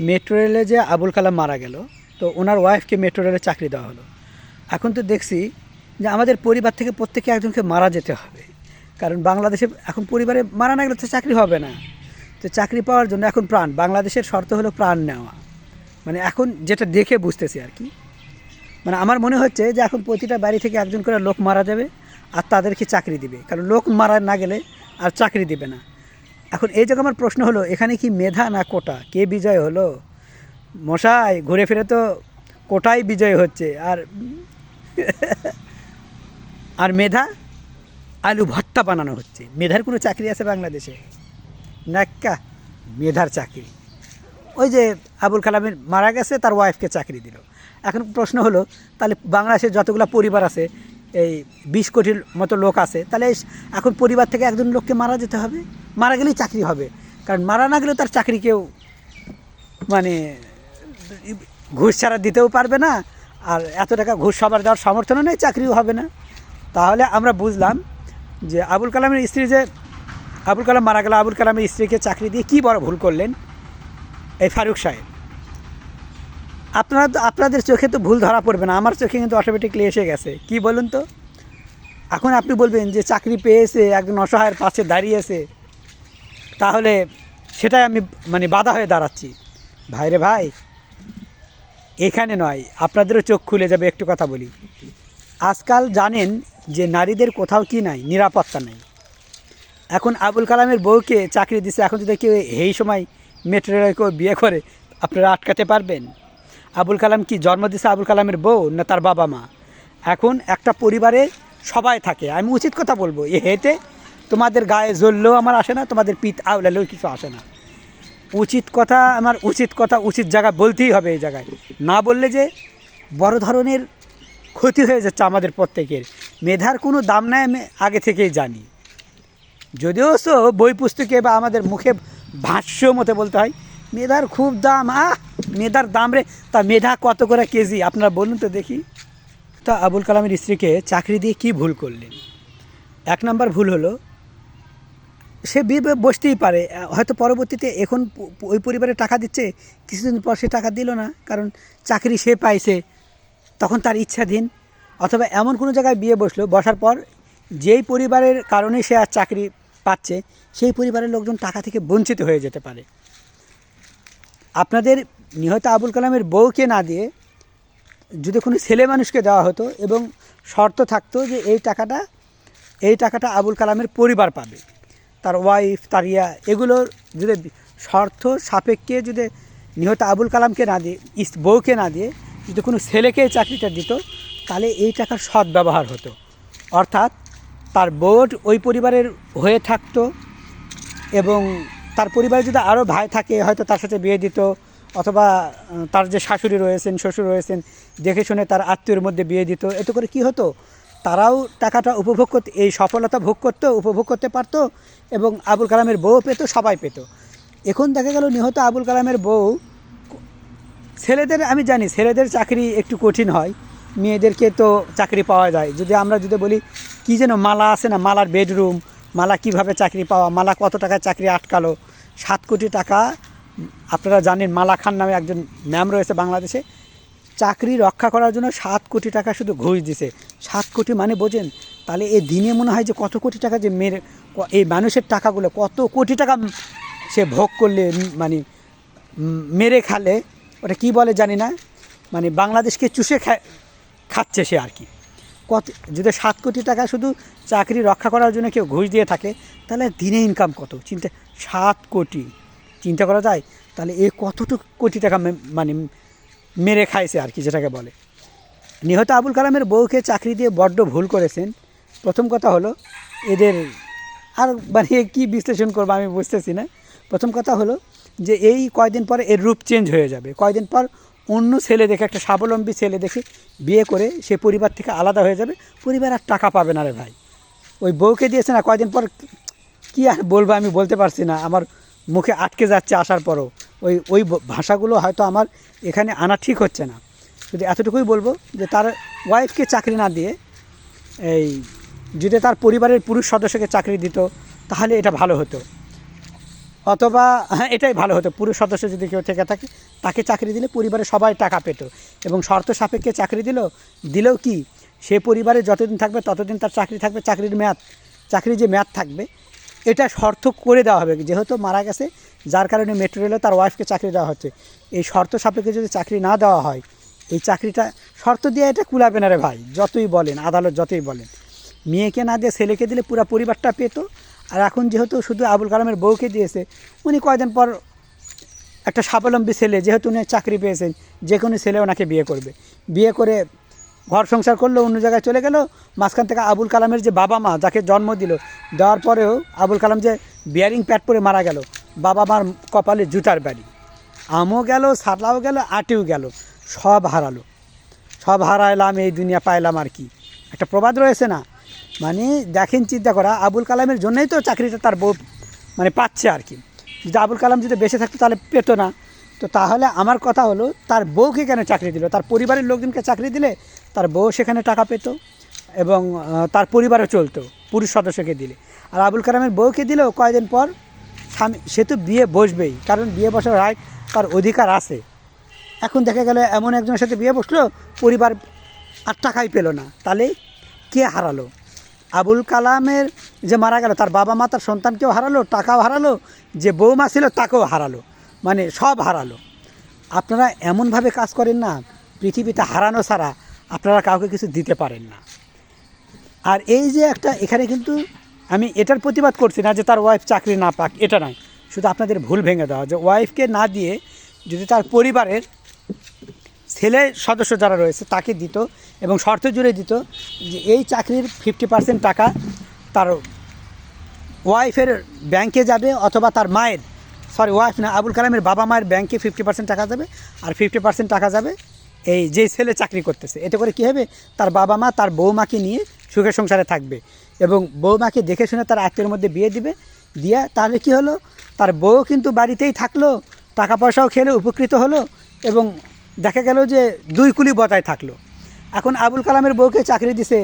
Metro রেলে যে আবুল কালাম মারা গেল, তো ওনার ওয়াইফকে মেট্রো রেলে চাকরি দেওয়া হলো। এখন তো দেখছি যে আমাদের পরিবার থেকে প্রত্যেকে একজনকে মারা যেতে হবে। কারণ বাংলাদেশে এখন পরিবারে মারা না গেলে তো চাকরি হবে না। তো চাকরি পাওয়ার জন্য এখন প্রাণ, বাংলাদেশের শর্ত হলো প্রাণ নেওয়া। মানে এখন যেটা দেখে বুঝতেছি আর কি। মানে আমার মনে হচ্ছে যে এখন প্রতিটা বাড়ি থেকে একজন করে লোক মারা যাবে আর তাদেরকে চাকরি দিবে। কারণ লোক মারা না গেলে আর চাকরি দিবে না। এখন এই জায়গায় আমার প্রশ্ন হলো, এখানে কি মেধা না কোটা? কে বিজয় হলো? মশাই, ঘুরে ফিরে তো কোটাই বিজয় হচ্ছে। আর আর মেধা? আলু ভর্তা বানানো হচ্ছে। মেধার কোনো চাকরি আছে বাংলাদেশে? নাক্কা, মেধার চাকরি। ওই যে আবুল কালামের মারা গেছে, তার ওয়াইফকে চাকরি দিল। এখন প্রশ্ন হলো, তাহলে বাংলাদেশের যতগুলো পরিবার আছে এই বিশ কোটির মতো লোক আছে, তাহলে এখন পরিবার থেকে একজন লোককে মারা যেতে হবে? মারা গেলেই চাকরি হবে। কারণ মারা না গেলেও তার চাকরি কেউ মানে ঘুষ ছাড়া দিতেও পারবে না, আর এত টাকা ঘুষ সবার দেওয়ার সমর্থনও নেই, চাকরিও হবে না। তাহলে আমরা বুঝলাম যে আবুল কালামের স্ত্রী যে আবুল কালাম মারা গেল, আবুল কালামের স্ত্রীকে চাকরি দিয়ে কী বড় ভুল করলেন? এই ফারুক সাহেব। আপনারা আপনাদের চোখে তো ভুল ধরা পড়বে না। আমার চোখে কিন্তু অটোমেটিকলি এসে গেছে। কি বলুন তো? এখন আপনি বলবেন যে চাকরি পেয়েছে, একজন অসহায়ের পাশে দাঁড়িয়েছে। তাহলে সেটাই আমি মানে বাধা হয়ে দাঁড়াচ্ছি। ভাইরে ভাই, এখানে নয়, আপনাদেরও চোখ খুলে যাবে, একটু কথা বলি। আজকাল জানেন যে নারীদের কোথাও কি নাই, নিরাপত্তা নাই। এখন আবুল কালামের বউকে চাকরি দিছে, এখন যদি কেউ এই সময় মেট্রো কেউ বিয়ে করে, আপনারা আটকাতে পারবেন? আবুল কালাম কি? জন্ম দিছে আবুল কালামের বউ না তার বাবা মা? এখন একটা পরিবারে সবাই থাকে। আমি উচিত কথা বলব, এ হেঁটে তোমাদের গায়ে জ্বললেও আমার আসে না, তোমাদের পিত আউলালেও কিছু আসে না। উচিত কথা আমার উচিত কথা উচিত জায়গা বলতেই হবে এই জায়গায়। না বললে যে বড় ধরনের ক্ষতি হয়ে যাচ্ছে আমাদের প্রত্যেকের। মেধার কোনো দাম নাই, আমি আগে থেকেই জানি। যদিও তো বই পুস্তকে বা আমাদের মুখে ভাষ্য মতে বলতে হয়, মেধার খুব দাম, আহ! মেধার দাম রে, তা মেধা কত করে কেজি? আপনারা বলুন তো দেখি। তা আবুল কালামের স্ত্রীকে চাকরি দিয়ে কি ভুল করলেন? এক নম্বর ভুল হলো, সে বিয়ে বসতেই পারে। হয়তো পরবর্তীতে এখন ওই পরিবারে টাকা দিচ্ছে, কিছুদিন পর সে টাকা দিল না, কারণ চাকরি সে পাইছে, তখন তার ইচ্ছাধীন। অথবা এমন কোনো জায়গায় বিয়ে বসল, বসার পর যেই পরিবারের কারণে সে আর চাকরি পাচ্ছে, সেই পরিবারের লোকজন টাকা থেকে বঞ্চিত হয়ে যেতে পারে। আপনাদের নিহত আবুল কালামের বউকে না দিয়ে যদি কোনো ছেলে মানুষকে দেওয়া হতো এবং শর্ত থাকতো যে এই টাকাটা এই টাকাটা আবুল কালামের পরিবার পাবে, তার ওয়াইফ তার ইয়া এগুলোর যদি শর্ত সাপেক্ষে যদি নিহত আবুল কালামকে না দিয়ে বউকে না দিয়ে যদি কোনো ছেলেকে এই চাকরিটা দিত, তাহলে এই টাকার সৎ ব্যবহার হতো। অর্থাৎ তার বোর্ড ওই পরিবারের হয়ে থাকতো এবং তার পরিবারে যদি আরও ভাই থাকে, হয়তো তার সাথে বিয়ে দিত অথবা তার যে শাশুড়ি রয়েছেন, শ্বশুর রয়েছেন, দেখে শুনে তার আত্মীয়র মধ্যে বিয়ে দিত, এতে করে কি হতো? তারাও টাকাটা উপভোগ করতে, এই সফলতা ভোগ করতো, উপভোগ করতে পারতো এবং আবুল কালামের বউ পেত, সবাই পেত। এখন দেখা গেল নিহত আবুল কালামের বউ, ছেলেদের, আমি জানি ছেলেদের চাকরি একটু কঠিন হয়, মেয়েদেরকে তো চাকরি পাওয়া যায়। যদি আমরা যদি বলি, কী যেন মালা আছে না, মালার বেডরুম, মালা কীভাবে চাকরি পাওয়া, মালা কত টাকায় চাকরি আটকালো, সাত কোটি টাকা আপনারা জানেন মালা খান নামে একজন ম্যাম রয়েছে বাংলাদেশে। চাকরি রক্ষা করার জন্য সাত কোটি টাকা শুধু ঘুষ দিছে। সাত কোটি মানে বোঝেন, তাহলে এই দিনে মনে হয় যে কত কোটি টাকা যে মেরে, এই মানুষের টাকাগুলো, কত কোটি টাকা সে ভোগ করলে মানে মেরে খালে, ওটা কি বলে জানি না। মানে বাংলাদেশকে চুষে খাচ্ছে সে আর কি। কত, যদি সাত কোটি টাকা শুধু চাকরি রক্ষা করার জন্য কেউ ঘুষ দিয়ে থাকে, তাহলে দিনে ইনকাম কত? চিন্তা, সাত কোটি। চিন্তা করা যায়, তাহলে এ কতটুকু কোটি টাকা মানে মেরে খাইছে আর কি যেটাকে বলে। নিহত আবুল কালামের বউকে চাকরি দিয়ে বড্ড ভুল করেছেন। প্রথম কথা হলো, এদের আর মানে কি বিশ্লেষণ করব আমি বুঝতেছি না। প্রথম কথা হলো যে এই কয়দিন পরে এর রূপ চেঞ্জ হয়ে যাবে। কয়দিন পর অন্য ছেলে দেখে, একটা স্বাবলম্বী ছেলে দেখে বিয়ে করে সে পরিবার থেকে আলাদা হয়ে যাবে। পরিবার আর টাকা পাবে না রে ভাই। ওই বউকে দিয়েছে না, কয়দিন পর কি আর বলব আমি বলতে পারছি না। আমার মুখে আটকে যাচ্ছে আসার পরও। ওই ওই ভাষাগুলো হয়তো আমার এখানে আনা ঠিক হচ্ছে না। যদি এতটুকুই বলব যে তার ওয়াইফকে চাকরি না দিয়ে এই, যদি তার পরিবারের পুরুষ সদস্যকে চাকরি দিত, তাহলে এটা ভালো হতো। অথবা হ্যাঁ এটাই ভালো হতো। পুরুষ সদস্য যদি কেউ থেকে থাকে, তাকে চাকরি দিলে পরিবারের সবাই টাকা পেত। এবং শর্ত সাপেক্ষে চাকরি দিল, দিলেও কি? সে পরিবারে যতদিন থাকবে, ততদিন তার চাকরি থাকবে, চাকরির মেয়াদ, চাকরির যে মেয়াদ থাকবে এটা শর্ত করে দেওয়া হবে যেহেতু মারা গেছে, যার কারণে মেট্রো রেলে তার ওয়াইফকে চাকরি দেওয়া হচ্ছে। এই শর্ত সাপেক্ষে যদি চাকরি না দেওয়া হয়, এই চাকরিটা, শর্ত দিয়ে এটা কুলাবে না রে ভাই, যতই বলেন, আদালত যতই বলেন। মেয়েকে না দিয়ে ছেলেকে দিলে পুরো পরিবারটা পেতো, আর এখন যেহেতু শুধু আবুল কালামের বউকে দিয়েছে, উনি কয়দিন পর একটা স্বাবলম্বী ছেলে, যেহেতু উনি চাকরি পেয়েছেন, যে কোনো ছেলে ওনাকে বিয়ে করবে। বিয়ে করে ঘর সংসার করল, অন্য জায়গায় চলে গেল। মাঝখান থেকে আবুল কালামের যে বাবা মা, যাকে জন্ম দিল, দেওয়ার পরেও আবুল কালাম যে বিয়ারিং প্যাড পরে মারা গেল, বাবা মার কপালে জুতার বাড়ি। আমও গেল সারলাও গেল, আটিও গেল, সব হারালো। সব হারাইলাম, এই দুনিয়া পাইলাম আর কি। একটা প্রবাদ রয়েছে না? মানে দেখেন, চিন্তা করা, আবুল কালামের জন্যই তো চাকরিটা তার বউ মানে পাচ্ছে আর কি। যদি আবুল কালাম যদি বেঁচে থাকতো, তাহলে পেতো না। তো তাহলে আমার কথা হলো, তার বউকে কেন চাকরি দিল? তার পরিবারের লোকজনকে চাকরি দিলে তার বউ সেখানে টাকা পেতো এবং তার পরিবারও চলতো, পুরুষ সদস্যকে দিলে। আর আবুল কালামের বউকে দিলেও কয়েকদিন পর স্বামী, সে তো বিয়ে বসবেই, কারণ বিয়ে বসার রাইট তার অধিকার আছে। এখন দেখা গেল এমন একজনের সাথে বিয়ে বসল, পরিবার আর টাকাই পেল না। তাহলে কে হারালো? আবুল কালামের যে মারা গেল, তার বাবা মা তার সন্তানকেও হারালো, টাকাও হারালো, যে বৌমা ছিল তাকেও হারালো। মানে সব হারালো। আপনারা এমনভাবে কাজ করেন না, পৃথিবীতে হারানো ছাড়া আপনারা কাউকে কিছু দিতে পারেন না। আর এই যে একটা এখানে কিন্তু আমি এটার প্রতিবাদ করছি না যে তার ওয়াইফ চাকরি না পাক, এটা নয়। শুধু আপনাদের ভুল ভেঙে দেওয়া যে ওয়াইফকে না দিয়ে যদি তার পরিবারের ছেলে সদস্য যারা রয়েছে তাকে দিত এবং শর্ত জুড়ে দিত যে এই চাকরির ফিফটি পার্সেন্ট টাকা তার ওয়াইফের ব্যাংকে যাবে অথবা তার মায়ের সরি ওয়াইফ না। আবুল কালামের বাবা মায়ের ব্যাংকে ফিফটি পার্সেন্ট টাকা যাবে আর ফিফটি পার্সেন্ট টাকা যাবে এই যে ছেলে চাকরি করতেছে। এতে করে কী হবে? তার বাবা মা তার বৌমাকে নিয়ে সুখে সংসারে থাকবে এবং বৌমাকে দেখে শুনে তার আত্মীয়ের মধ্যে বিয়ে দিবে। দিয়া তাহলে কি হলো? তার বউ কিন্তু বাড়িতেই থাকল, টাকা পয়সাও খেলে উপকৃত হলো এবং দেখা গেল যে দুই কুলি বজায় থাকল। এখন আবুল কালামের বউকে চাকরি দিছে,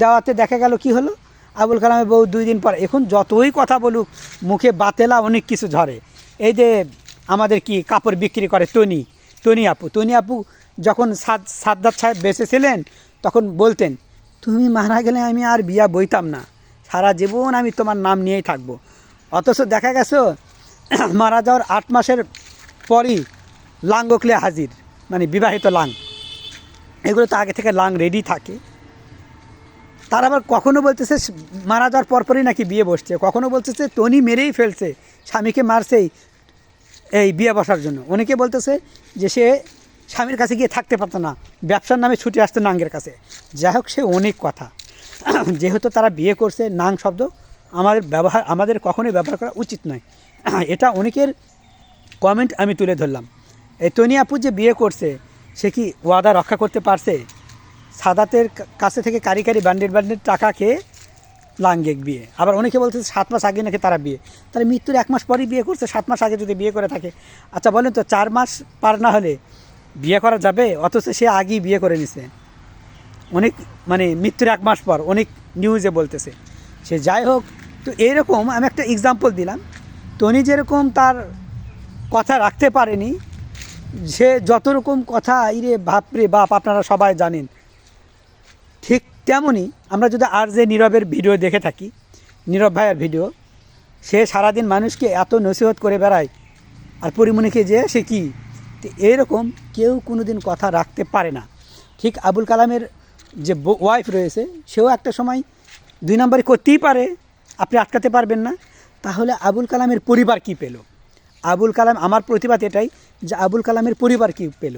দেওয়াতে দেখা গেল কি হলো? আবুল কালামের বউ দুই দিন পর, এখন যতই কথা বলুক, মুখে বাতেলা অনেক কিছু ঝরে। এই যে আমাদের কি কাপড় বিক্রি করে তনি তনি আপু তনি আপু যখন সাদ সাদ্দাত সাহেব বেঁচে ছিলেন তখন বলতেন, তুমি মারা গেলে আমি আর বিয়া বইতাম না, সারা জীবন আমি তোমার নাম নিয়েই থাকব। অথচ দেখা গেছো, মারা যাওয়ার আট মাসের পরই লাং হাজির মানে বিবাহিত লাং। এগুলো তো আগে থেকে লাং রেডি থাকে। তার আবার কখনো বলতেছে, মারা যাওয়ার পরপরই নাকি বিয়ে বসছে? কখনো বলতেছে, টনি মেরেই ফেলছে, স্বামীকে মারছেই এই বিয়ে বসার জন্য। অনেকে বলতেছে যে সে স্বামীর কাছে গিয়ে থাকতে পারতো না, ব্যবসার নামে ছুটে আসতো নাঙ্গের কাছে। যাই হোক, সে অনেক কথা। যেহেতু তারা বিয়ে করছে, নাং শব্দ আমাদের ব্যবহার, আমাদের কখনোই ব্যবহার করা উচিত নয়। এটা অনেকের কমেন্ট আমি তুলে ধরলাম। এই তনি আপু যে বিয়ে করছে, সে কি ওয়াদা রক্ষা করতে পারছে? সাদাতের কাছে থেকে কারি কারি বান্ডেল বান্ডেল টাকা খেয়ে লাঙ্গেক বিয়ে। আবার অনেকে বলছে সাত মাস আগে নাকি তারা বিয়ে। তাহলে মৃত্যুর এক মাস পরই বিয়ে করছে, সাত মাস আগে যদি বিয়ে করে থাকে। আচ্ছা বলেন তো, চার মাস পার না হলে বিয়ে করা যাবে? অথচ সে আগেই বিয়ে করে নিছে। অনেক মানে মৃত্যুর এক মাস পর অনেক নিউজে বলতেছে। সে যাই হোক, তো এরকম আমি একটা এক্সাম্পল দিলাম। তো টনি যেরকম তার কথা রাখতে পারেনি, সে যত রকম কথা, ইরে বাপরে বাপ, আপনারা সবাই জানেন। ঠিক তেমনই আমরা যদি আর যে নীরবের ভিডিও দেখে থাকি, নীরব ভাইয়ের ভিডিও, সে সারাদিন মানুষকে এত নসিহত করে বেড়ায়, আর পরিমণিকে যে, সে কি? তো এরকম কেউ কোনো দিন কথা রাখতে পারে না। ঠিক আবুল কালামের যে ওয়াইফ রয়েছে, সেও একটা সময় দুই নম্বরে করতেই পারে, আপনি আটকাতে পারবেন না। তাহলে আবুল কালামের পরিবার কি পেল? আবুল কালাম, আমার প্রতিবাদ এটাই যে আবুল কালামের পরিবার কি পেল?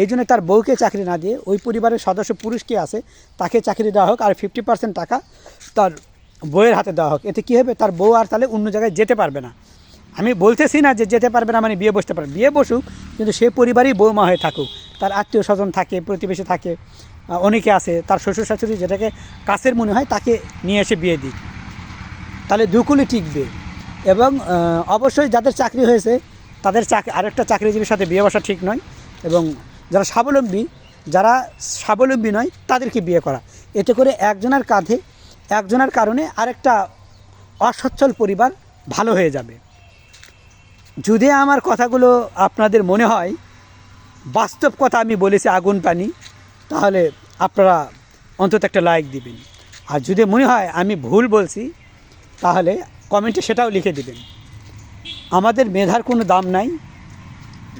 এই জন্য তার বউকে চাকরি না দিয়ে ওই পরিবারের সদস্য পুরুষ কে আছে, তাকে চাকরি দেওয়া হোক আর ফিফটি পার্সেন্ট টাকা তার বউয়ের হাতে দেওয়া হোক। এতে কী হবে? তার বউ আর তাহলে অন্য জায়গায় যেতে পারবে না। আমি বলতেছি না যে যেতে পারবে না মানে বিয়ে বসতে পারবে বিয়ে বসুক, কিন্তু সে পরিবারই বৌমা হয়ে থাকুক। তার আত্মীয় স্বজন থাকে, প্রতিবেশী থাকে অনেকে আছে। তার শ্বশুর শাশুড়ি যেটাকে কাছের মনে হয় তাকে নিয়ে এসে বিয়ে দিক। তাহলে দুকুলি টিকবে। এবং অবশ্যই যাদের চাকরি হয়েছে, তাদের চাকরি আরেকটা চাকরিজীবীর সাথে বিয়ে বসা ঠিক নয়। এবং যারা স্বাবলম্বী যারা স্বাবলম্বী নয়, তাদেরকে বিয়ে করা। এতে করে একজনের কাঁধে, একজনের কারণে আরেকটা অসচ্ছল পরিবার ভালো হয়ে যাবে। যদি আমার কথাগুলো আপনাদের মনে হয়, বাস্তব কথা আমি বলেছি আগুন পানি, তাহলে আপনারা অন্তত একটা লাইক দিবেন। আর যদি মনে হয় আমি ভুল বলছি, তাহলে কমেন্টে সেটাও লিখে দিবেন। আমাদের মেধার কোনো দাম নাই,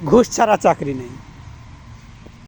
ঘুষ ছাড়া চাকরি নেই।